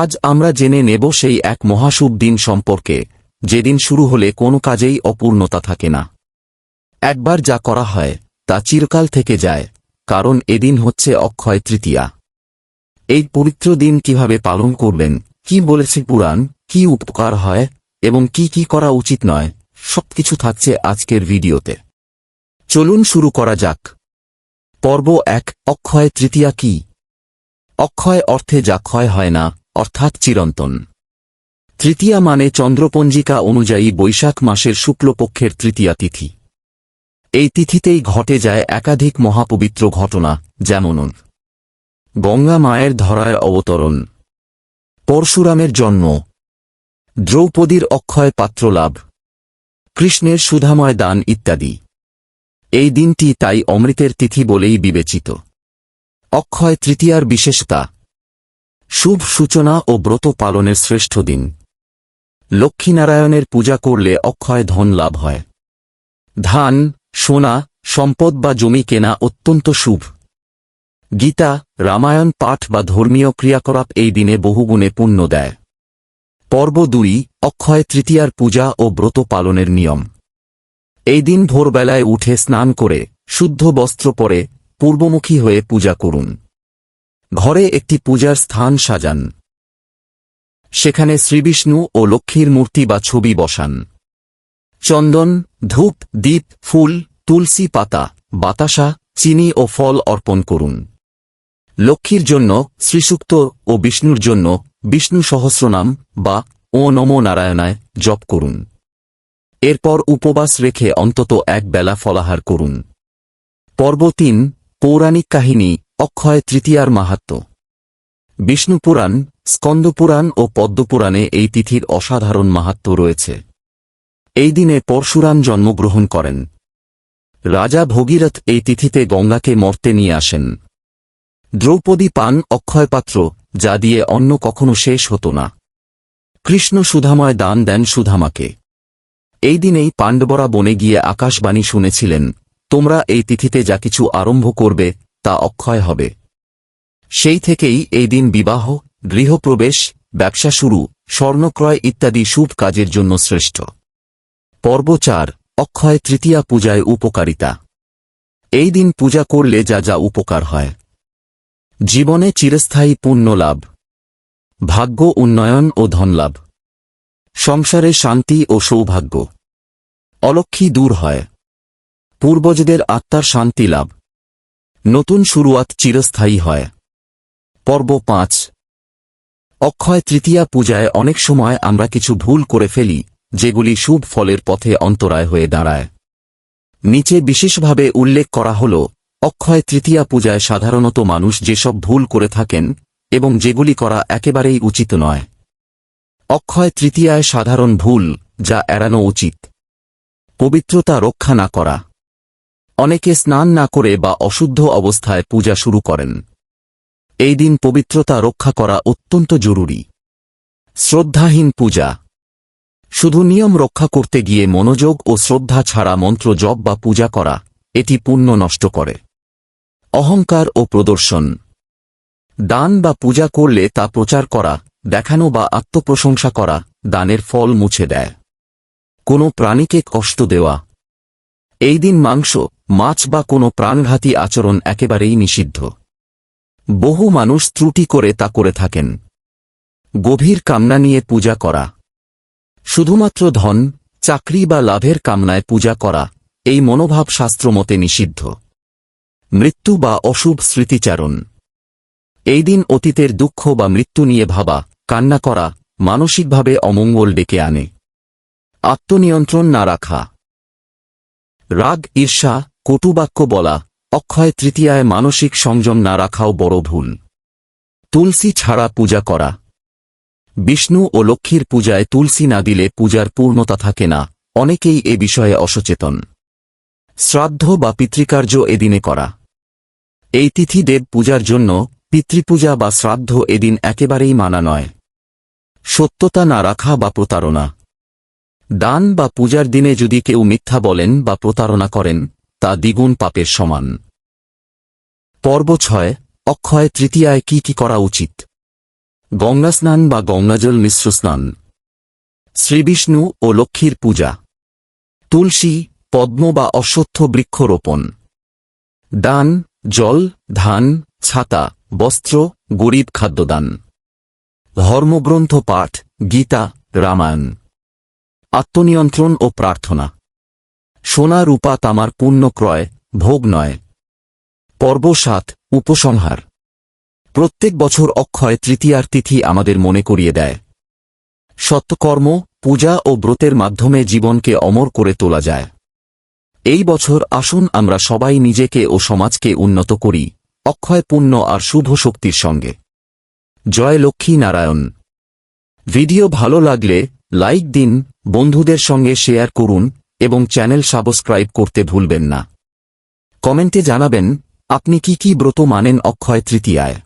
আজ আমরা জেনে নেব সেই এক মহাশুভ দিন সম্পর্কে, যেদিন শুরু হলে কোনো কাজেই অপূর্ণতা থাকে না। একবার যা করা হয়, তা চিরকাল থেকে যায়, কারণ এদিন হচ্ছে অক্ষয় তৃতীয়া। এই পবিত্র দিন কীভাবে পালন করবেন কি বলেছে পুরাণ, কি উপকার হয়, এবং কি কি করা উচিত নয়, সবকিছু থাকছে আজকের ভিডিওতে। চলুন শুরু করা যাক। পর্ব এক, অক্ষয় তৃতীয়া কি? অক্ষয় অর্থে যা ক্ষয় হয় না অর্থাৎ চিরন্তন। তৃতীয়া মানে চন্দ্রপঞ্জিকা অনুযায়ী বৈশাখ মাসের শুক্লপক্ষের তৃতীয়া তিথি। এই তিথিতেই ঘটে যায় একাধিক মহাপবিত্র ঘটনা, যেমন গঙ্গা মায়ের ধরায় অবতরণ, পরশুরামের জন্ম, দ্রৌপদীর অক্ষয় পাত্র লাভ, কৃষ্ণের সুধাময় দান ইত্যাদি। এই দিনটি তাই অমৃতের তিথি বলেই বিবেচিত। অক্ষয় তৃতীয়ার বিশেষতা শুভ সূচনা ও ব্রত পালনের শ্রেষ্ঠ দিন। লক্ষ্মীনারায়ণের পূজা করলে অক্ষয় ধন লাভ হয়। ধান, সোনা, সম্পদ বা জমি কেনা অত্যন্ত শুভ। গীতা, রামায়ণ পাঠ বা ধর্মীয় ক্রিয়াকলাপ এই দিনে বহুগুণে পুণ্য দেয়। পর্ব দুই, অক্ষয় তৃতীয়ার পূজা ও ব্রত পালনের নিয়ম। এই দিন ভোরবেলায় উঠে স্নান করে, শুদ্ধ বস্ত্র পরে, পূর্বমুখী হয়ে পূজা করুন। ঘরে একটি পূজার স্থান সাজান। সেখানে শ্রীবিষ্ণু ও লক্ষ্মীর মূর্তি বা ছবি বসান। চন্দন, ধূপ, দ্বীপ, ফুল, তুলসী পাতা, বাতাসা, চিনি ও ফল অর্পণ করুন। লক্ষ্মীর জন্য, শ্রীসুক্ত ও বিষ্ণুর জন্য বিষ্ণু সহস্রনাম বা ও নমো নারায়ণায় জপ করুন। এরপর উপবাস রেখে অন্তত এক বেলা ফলাহার করুন। পর্ব তিন, পৌরাণিক কাহিনী অক্ষয় তৃতীয়ার মাহাত্ম্য বিষ্ণুপুরাণ স্কন্দপুরাণ ও পদ্মপুরাণে এই তিথির অসাধারণ মাহাত্ম্য রয়েছে। এই দিনে পরশুরাম জন্মগ্রহণ করেন। রাজা ভগীরথ এই তিথিতে গঙ্গাকে মর্তে নিয়ে আসেন। দ্রৌপদী পান অক্ষয়পাত্র, যা দিয়ে অন্য কখনো শেষ হতো না। কৃষ্ণ সুধাময় দান দেন সুধামাকে। এই দিনেই পাণ্ডবরা বনে গিয়ে আকাশবাণী শুনেছিলেন, তোমরা এই তিথিতে যা কিছু আরম্ভ করবে তা অক্ষয় হবে। সেই থেকেই এই দিন বিবাহ, গৃহপ্রবেশ, ব্যবসা শুরু, স্বর্ণক্রয় ইত্যাদি শুভ কাজের জন্য শ্রেষ্ঠ। পর্ব চার, অক্ষয় তৃতীয়া পূজায় উপকারিতা। এই দিন পূজা করলে যা যা উপকার হয়। জীবনে চিরস্থায়ী পুণ্য লাভ। ভাগ্য উন্নয়ন ও ধনলাভ সংসারে শান্তি ও সৌভাগ্য। অলক্ষী দূর হয়। পূর্বজদের আত্মার শান্তি লাভ। নতুন শুরুয়াত চিরস্থায়ী হয়। পর্ব পাঁচ। অক্ষয় তৃতীয়া পূজায় অনেক সময় আমরা কিছু ভুল করে ফেলি, যেগুলি শুভ ফলের পথে অন্তরায় হয়ে দাঁড়ায়। নিচে বিশেষভাবে উল্লেখ করা হল, অক্ষয় তৃতীয়া পূজায় সাধারণত মানুষ যেসব ভুল করে থাকেন, এবং যেগুলি করা একেবারেই উচিত নয়। অক্ষয় তৃতীয়ায় সাধারণ ভুল, যা এড়ানো উচিত। পবিত্রতা রক্ষা না করা। অনেকে স্নান না করে বা অশুদ্ধ অবস্থায় পূজা শুরু করেন। এই দিন পবিত্রতা রক্ষা করা অত্যন্ত জরুরি। শ্রদ্ধাহীন পূজা। শুধু নিয়ম রক্ষা করতে গিয়ে মনোযোগ ও শ্রদ্ধা ছাড়া মন্ত্র জপ বা পূজা করা, এটি পুণ্য নষ্ট করে। অহংকার ও প্রদর্শন। দান বা পূজা করলে তা প্রচার করা, দেখানো বা আত্মপ্রশংসা করা, দানের ফল মুছে দেয়। কোনো প্রাণীকে কষ্ট দেওয়া। এই দিন মাংস মাছ বা কোনো প্রাণঘাতী আচরণ একেবারেই নিষিদ্ধ। বহু মানুষ ত্রুটি করে তা করে থাকেন। গভীর কামনা নিয়ে পূজা করা। শুধুমাত্র ধন, চাকরি বা লাভের কামনায় পূজা করা, এই মনোভাব শাস্ত্রমতে নিষিদ্ধ। মৃত্যু বা অশুভ স্মৃতিচারণ। এই দিন অতীতের দুঃখ বা মৃত্যু নিয়ে ভাবা, কান্না করা, মানসিকভাবে অমঙ্গল ডেকে আনে। আত্মনিয়ন্ত্রণ না রাখা। রাগ, ঈর্ষা কটুবাক্য বলা, অক্ষয় তৃতীয়ায় মানসিক সংযম না রাখাও বড় ভুল। তুলসী ছাড়া পূজা করা। বিষ্ণু ও লক্ষ্মীর পূজায় তুলসী না দিলে পূজার পূর্ণতা থাকে না, অনেকেই এ বিষয়ে অসচেতন। শ্রাদ্ধ বা পিতৃকার্য এদিনে করা। এই তিথি দেব পূজার জন্য পিতৃপূজা বা শ্রাদ্ধ এদিন একেবারেই মানা নয়। সত্যতা না রাখা বা প্রতারণা। দান বা পূজার দিনে যদি কেউ মিথ্যা বলেন বা প্রতারণা করেন তা দ্বিগুণ পাপের সমান। পর্ব ছয়, অক্ষয় তৃতীয়ায় কি কি করা উচিত? গঙ্গা স্নান বা গঙ্গাজল মিশ্র স্নান। শ্রীবিষ্ণু ও লক্ষ্মীর পূজা। তুলসী, পদ্ম বা অশ্বত্থ বৃক্ষরোপণ। দান, জল, ধান, ছাতা, বস্ত্র, গরিব খাদ্যদান। ধর্মগ্রন্থ পাঠ, গীতা, রামায়ণ। আত্মনিয়ন্ত্রণ ও প্রার্থনা। সোনা রূপা তামার পুণ্য ক্রয়, ভোগ নয়। পর্ব সাত, উপসংহার। প্রত্যেক বছর অক্ষয় তৃতীয়ার তিথি আমাদের মনে করিয়ে দেয়। সত্যকর্ম পূজা ও ব্রতের মাধ্যমে জীবনকে অমর করে তোলা যায়। এই বছর আসুন আমরা সবাই নিজেকে ও সমাজকে উন্নত করি, অক্ষয় পুণ্য আর শুভ শক্তির সঙ্গে। জয় লক্ষ্মী নারায়ণ। ভিডিও ভালো লাগলে লাইক দিন, বন্ধুদের সঙ্গে শেয়ার করুন এবং চ্যানেল সাবস্ক্রাইব করতে ভুলবেন না। কমেন্টে জানাবেন, আপনি কি কি ব্রত মানেন? অক্ষয় তৃতীয়ায়।